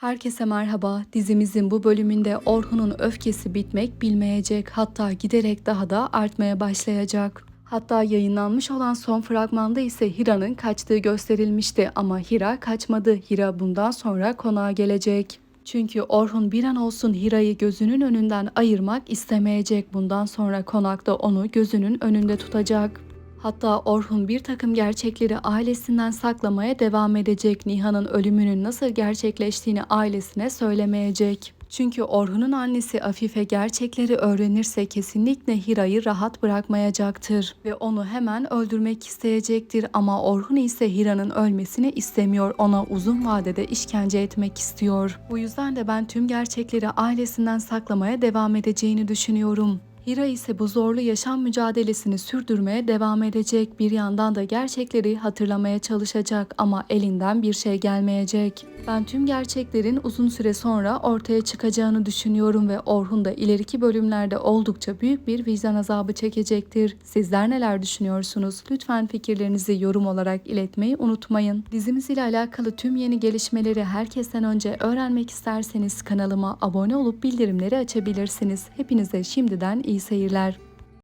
Herkese merhaba. Dizimizin bu bölümünde Orhun'un öfkesi bitmek bilmeyecek. Hatta giderek daha da artmaya başlayacak. Hatta yayınlanmış olan son fragmanda ise Hira'nın kaçtığı gösterilmişti ama Hira kaçmadı. Hira bundan sonra konağa gelecek. Çünkü Orhun bir an olsun Hira'yı gözünün önünden ayırmak istemeyecek. Bundan sonra konakta onu gözünün önünde tutacak. Hatta Orhun bir takım gerçekleri ailesinden saklamaya devam edecek. Nihan'ın ölümünün nasıl gerçekleştiğini ailesine söylemeyecek. Çünkü Orhun'un annesi Afife gerçekleri öğrenirse kesinlikle Hira'yı rahat bırakmayacaktır ve onu hemen öldürmek isteyecektir ama Orhun ise Hira'nın ölmesini istemiyor. Ona uzun vadede işkence etmek istiyor. Bu yüzden de ben tüm gerçekleri ailesinden saklamaya devam edeceğini düşünüyorum. Hira ise bu zorlu yaşam mücadelesini sürdürmeye devam edecek. Bir yandan da gerçekleri hatırlamaya çalışacak ama elinden bir şey gelmeyecek. Ben tüm gerçeklerin uzun süre sonra ortaya çıkacağını düşünüyorum ve Orhun da ileriki bölümlerde oldukça büyük bir vicdan azabı çekecektir. Sizler neler düşünüyorsunuz? Lütfen fikirlerinizi yorum olarak iletmeyi unutmayın. Dizimiz ile alakalı tüm yeni gelişmeleri herkesten önce öğrenmek isterseniz kanalıma abone olup bildirimleri açabilirsiniz. Hepinize şimdiden iyi seyirler.